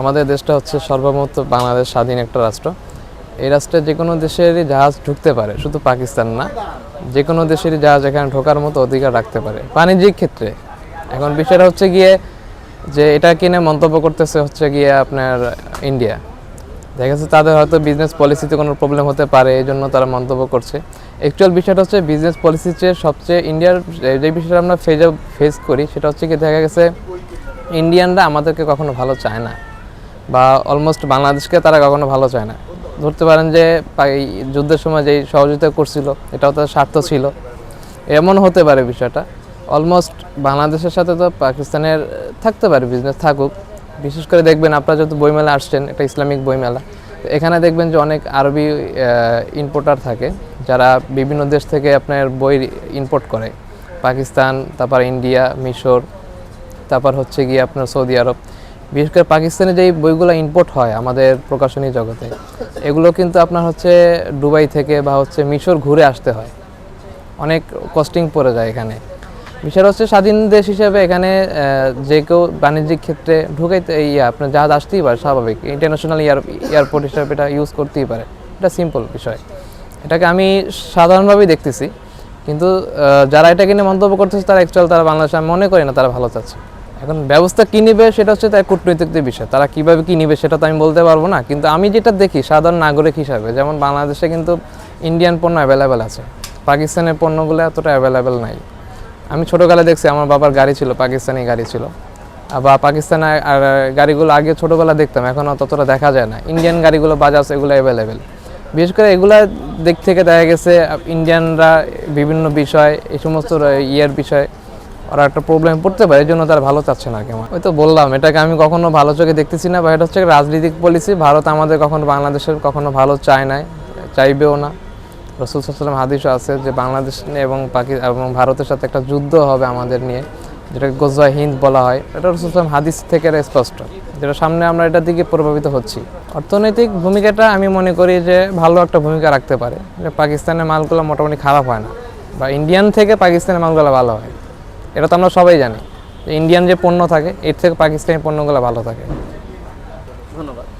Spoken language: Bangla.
আমাদের দেশটা হচ্ছে সর্বমত বাংলাদেশ স্বাধীন একটা রাষ্ট্র। এই রাষ্ট্রে যে কোনো দেশেরই জাহাজ ঢুকতে পারে, শুধু পাকিস্তান না। যে কোনো দেশেরই জাহাজ এখানে ঢোকার মতো অধিকার রাখতে পারে। বাণিজ্যিক ক্ষেত্রে। এখন বিষয়টা হচ্ছে গিয়ে যে এটা কিনে মন্তব্য করতেছে হচ্ছে গিয়ে আপনার ইন্ডিয়া। দেখা যাচ্ছে তাদের হয়তো বিজনেস পলিসিতে কোনো প্রবলেম হতে পারে এই জন্য তারা মন্তব্য করছে। অ্যাকচুয়াল বিষয়টা হচ্ছে বিজনেস পলিসির চেয়ে সবচেয়ে ইন্ডিয়ার যে বিষয়টা আমরা ফেজ ফেস করি, সেটা হচ্ছে কি দেখা গেছে, ইন্ডিয়ানরা আমাদেরকে কখনো ভালো চায় না। বা অলমোস্ট বাংলাদেশকে তারা কখনো ভালো চায় না। ধরতে পারেন যে যুদ্ধের সময় যেই সহযোগিতা করছিল, এটাও তার স্বার্থ ছিল। এমন হতে পারে বিষয়টা। অলমোস্ট বাংলাদেশের সাথে তো পাকিস্তানের থাকতে পারে বিজনেস থাকুক। বিশেষ করে দেখবেন আপনারা যেহেতু বইমেলা আসছেন, একটা ইসলামিক বইমেলা এখানে দেখবেন যে অনেক আরবি ইম্পোর্টার থাকে, যারা বিভিন্ন দেশ থেকে আপনার বই ইম্পোর্ট করে। পাকিস্তান, তারপর ইন্ডিয়া, মিশর, তারপর হচ্ছে গিয়ে আপনার সৌদি আরব। বিশেষ করে পাকিস্তানে যেই বইগুলো ইম্পোর্ট হয় আমাদের প্রকাশনী জগতে, এগুলো কিন্তু আপনার হচ্ছে দুবাই থেকে বা হচ্ছে মিশর ঘুরে আসতে হয়। অনেক কস্টিং পড়ে যায় এখানে। বিষয় হচ্ছে স্বাধীন দেশ হিসেবে এখানে যে কেউ বাণিজ্যিক ক্ষেত্রে ঢুকাইতে ইয়ে আপনার জাহাজ আসতেই পারে, স্বাভাবিক। ইন্টারন্যাশনাল এয়ার এয়ারপোর্ট হিসাবে এটা ইউজ করতেই পারে। এটা সিম্পল বিষয়। এটাকে আমি সাধারণভাবেই দেখতেছি। কিন্তু যারা এটাকে নিয়ে মন্তব্য করতেছে, তারা অ্যাকচুয়াল তারা বাংলাদেশে, আমি মনে করি না তারা ভালো চাচ্ছে। এখন ব্যবস্থা কী নিবে সেটা হচ্ছে তার কূটনৈতিকদের বিষয়। তারা কীভাবে কী নিবে সেটা তো আমি বলতে পারব না। কিন্তু আমি যেটা দেখি সাধারণ নাগরিক হিসাবে, যেমন বাংলাদেশে কিন্তু ইন্ডিয়ান পণ্য অ্যাভেলেবেল আছে। পাকিস্তানের পণ্যগুলো এতটা অ্যাভেলেবেল নাই। আমি ছোটোবেলায় দেখছি, আমার বাবার গাড়ি ছিল, পাকিস্তানি গাড়ি ছিল। বা পাকিস্তানে আর গাড়িগুলো আগে ছোটোবেলা দেখতাম, এখন ততটা দেখা যায় না। ইন্ডিয়ান গাড়িগুলো বাজাজ এগুলো অ্যাভেলেবেল বিশেষ করে এগুলা দিক থেকে দেখা গেছে ইন্ডিয়ানরা বিভিন্ন বিষয়, এই সমস্ত ইয়ের বিষয় ওরা একটা প্রবলেম পড়তে পারে এই জন্য তারা ভালো চাচ্ছে না কেমন ওই তো বললাম, এটাকে আমি কখনো ভালো চোখে দেখতেছি না, বা এটা হচ্ছে রাজনৈতিক পলিসি ভারত আমাদের কখনো বাংলাদেশের কখনো ভালো চায় নাই, চাইবেও না। রসুল সাল্লাম হাদিসও আছে যে বাংলাদেশ এবং পাকি, এবং ভারতের সাথে একটা যুদ্ধ হবে আমাদের নিয়ে যেটা গোজা হিন্দ বলা হয়। এটা রসুল সাল্লাম হাদিস থেকে এটা স্পষ্ট, যেটা সামনে আমরা এটার দিকে প্রভাবিত হচ্ছি। অর্থনৈতিক ভূমিকাটা আমি মনে করি যে ভালো একটা ভূমিকা রাখতে পারে। যে পাকিস্তানের মালগুলো মোটামুটি খারাপ হয় না, বা ইন্ডিয়ান থেকে পাকিস্তানের মালগুলো ভালো হয়। এটা তো আমরা সবাই জানি ইন্ডিয়ান যে পণ্য থাকে, এর থেকে পাকিস্তানি পণ্যগুলো ভালো থাকে। ধন্যবাদ।